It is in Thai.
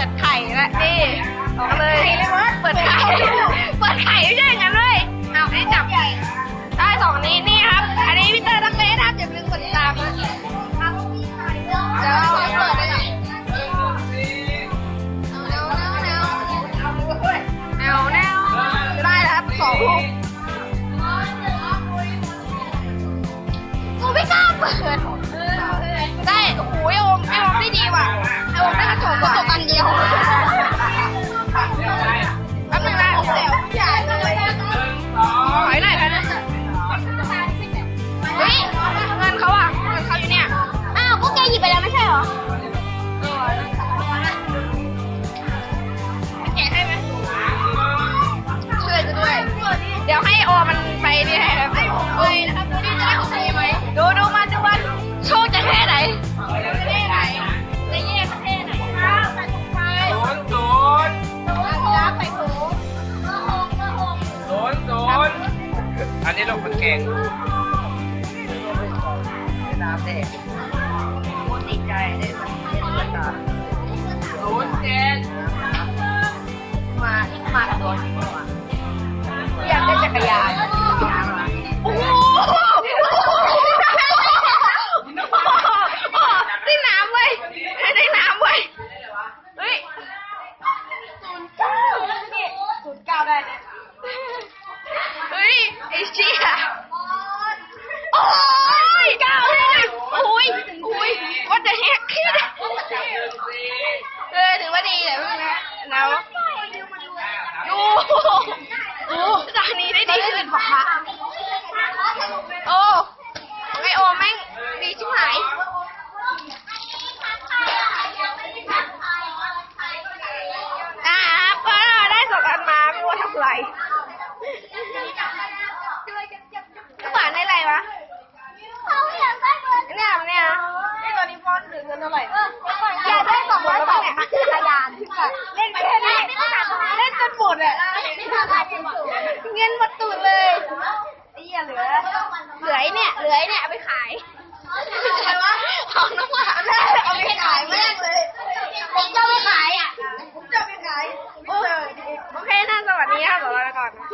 ปิดไข่ละนี่ออกเลยเปิดไข่เปิดไข่ไม่ใช่อย่างนั้นเลยเอาได้จับได้สองนี้นี่ครับ อันนี้พี่เตอร์ทักเฟสครับอย่าลืมกดติดตามนะเดี๋ยวเราเปิดเลยแนวแนวแนวแนวแนวได้แล้วครับสองลูกกูไม่กล้าเปิด มันเก่งน้ำเด็กติดใจได้ศู อบไหลกระเป๋าในไรวะเขาอาได้เงินเนี่ยเนี่ยนี่ตอนนี้ฟอนถึงเงินเท่าไหร่อยากได้สองร้อยสองเนี่ยยานที่ดานเล่นแค่นี้เล่นจนหมดอ่ยเงินหมดตูดเลยไอ้เหี้ยเหลือเหลือเนี่ยเหลือเนี่ยเอาไปขายใช่ไหมของน้ำหวานเอาไปขายมากเลยผมจะไปขายอะผมจะไปขายโอ้ย armor